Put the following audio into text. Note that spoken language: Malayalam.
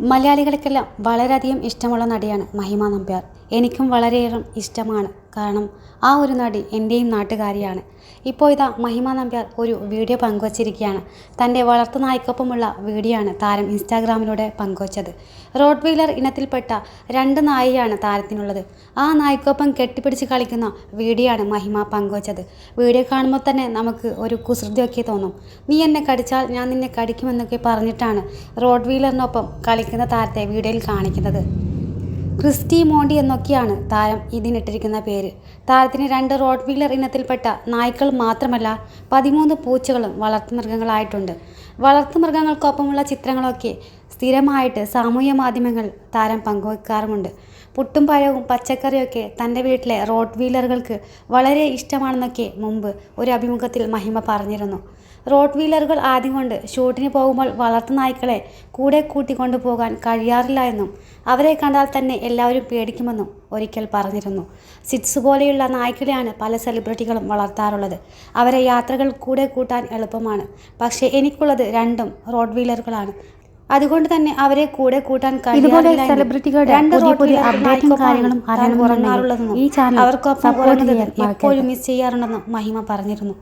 മലയാളികൾക്കെല്ലാം വളരെയധികം ഇഷ്ടമുള്ള നടിയാണ് മഹിമ നമ്പ്യാർ. എനിക്കും വളരെയേറെ ഇഷ്ടമാണ്. കാരണം ആ ഒരു നടി എന്റെയും നാട്ടുകാരിയാണ്. ഇപ്പോൾ ഇതാ മഹിമ നമ്പ്യാർ ഒരു വീഡിയോ പങ്കുവച്ചിരിക്കുകയാണ്. തന്റെ വളർത്തു നായ്ക്കൊപ്പമുള്ള വീഡിയോ ആണ് താരം ഇൻസ്റ്റാഗ്രാമിലൂടെ പങ്കുവച്ചത്. റോഡ് വീലർ ഇനത്തിൽപ്പെട്ട രണ്ട് നായയാണ് താരത്തിനുള്ളത്. ആ നായ്ക്കൊപ്പം കെട്ടിപ്പിടിച്ച് കളിക്കുന്ന വീഡിയോ ആണ് മഹിമ പങ്കുവച്ചത്. വീഡിയോ കാണുമ്പോൾ തന്നെ നമുക്ക് ഒരു കുസൃതിയൊക്കെ തോന്നും. നീ എന്നെ കടിച്ചാൽ ഞാൻ നിന്നെ കടിക്കുമെന്നൊക്കെ പറഞ്ഞിട്ടാണ് റോഡ് വീലറിനൊപ്പം കളിക്കുന്ന താരത്തെ വീഡിയോയിൽ കാണിക്കുന്നത്. ക്രിസ്റ്റി മോണ്ടി എന്നൊക്കെയാണ് താരം ഇതിനിട്ടിരിക്കുന്ന പേര്. താരത്തിന് രണ്ട് റോഡ് വീലർ ഇനത്തിൽപ്പെട്ട നായ്ക്കൾ മാത്രമല്ല പതിമൂന്ന് പൂച്ചകളും വളർത്തുമൃഗങ്ങളായിട്ടുണ്ട് വളർത്തുമൃഗങ്ങൾക്കൊപ്പമുള്ള ചിത്രങ്ങളൊക്കെ സ്ഥിരമായിട്ട് സാമൂഹ്യ മാധ്യമങ്ങൾ താരം പങ്കുവെക്കാറുമുണ്ട്. പുട്ടും പഴവും പച്ചക്കറിയൊക്കെ തന്റെ വീട്ടിലെ റോഡ് വീലറുകൾക്ക് വളരെ ഇഷ്ടമാണെന്നൊക്കെ മുമ്പ് ഒരു അഭിമുഖത്തിൽ മഹിമ പറഞ്ഞിരുന്നു. റോഡ് വീലറുകൾ ആദ്യം കൊണ്ട് ഷൂട്ടിന് പോകുമ്പോൾ വളർത്തു നായ്ക്കളെ കൂടെ കൂട്ടിക്കൊണ്ടു പോകാൻ കഴിയാറില്ല എന്നും അവരെ കണ്ടാൽ തന്നെ എല്ലാവരും പേടിക്കുമെന്നും ഒരിക്കൽ പറഞ്ഞിരുന്നു. സിറ്റ്സ് പോലെയുള്ള നായ്ക്കളെയാണ് പല സെലിബ്രിറ്റികളും വളർത്താറുള്ളത്. അവരെ യാത്രകൾ കൂടെ കൂട്ടാൻ എളുപ്പമാണ്. പക്ഷേ എനിക്കുള്ളത് രണ്ടും റോഡ് വീലറുകളാണ്. അതുകൊണ്ട് തന്നെ അവരെ കൂടെ കൂട്ടാൻ ഇതുപോലെ സെലിബ്രിറ്റികളുടെ പുതിയ അപ്ഡേറ്റും കാര്യങ്ങളും ഈ ചാനൽ അവർക്കൊപ്പം എപ്പോഴും മിസ് ചെയ്യാറുണ്ടെന്നും മഹിമ പറഞ്ഞിരുന്നു.